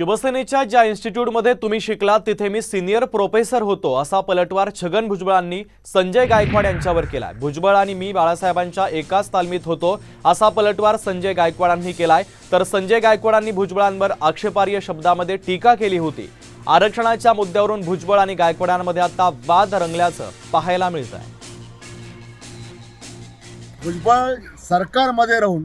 शिवसेनेच्या ज्या इन्स्टिट्यूटमध्ये तुम्ही शिकलात तिथे मी सिनियर प्रोफेसर होतो असा पलटवार छगन भुजबळांनी संजय गायकवाड यांच्यावर केलाय. भुजबळ आणि मी बाळासाहेबांच्या एकाच तालमीत होतो असा पलटवार संजय गायकवाडांनी केलाय. तर संजय गायकवाडांनी भुजबळांवर आक्षेपार्ह शब्दामध्ये टीका केली होती. आरक्षणाच्या मुद्द्यावरून भुजबळ आणि गायकवाडांमध्ये आता वाद रंगल्याचं पाहायला मिळत आहे भुजबळ सरकारमध्ये राहून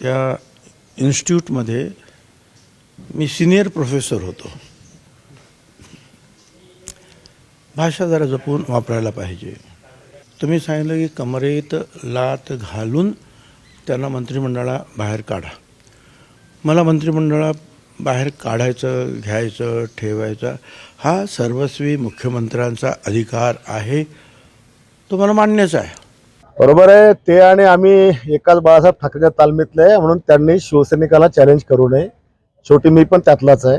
त्या इन्स्टिट्यूटमध्ये मी सिनियर प्रोफेसर होतो. भाषा जरा जपून वापरायला पाहिजे. तुम्ही सांगितलं की कमरेत लात घालून त्यांना मंत्रिमंडळा बाहेर काढा. मला मंत्रिमंडळा बाहेर काढायचं घ्यायचं ठेवायचं हा सर्वस्वी मुख्यमंत्र्यांचा अधिकार आहे. तो मला मान्यच आहे. बरोबर आहे. ते आणि आम्ही एकाच बाळासाहेब ठाकरेच्या तालमीतले आहे. म्हणून त्यांनी शिवसैनिकाला चॅलेंज करू नये. शेवटी मी पण त्यातलाच आहे.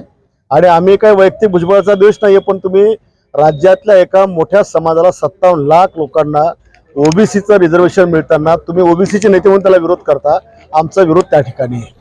आणि आम्ही काही वैयक्तिक भुजबळाचा द्वेष नाही पण तुम्ही राज्यातल्या एका मोठ्या समाजाला सत्तावन्न लाख लोकांना ओबीसीचं रिझर्वेशन मिळताना तुम्ही ओबीसीचे नेते म्हणून त्याला विरोध करता. आमचा विरोध त्या ठिकाणी आहे.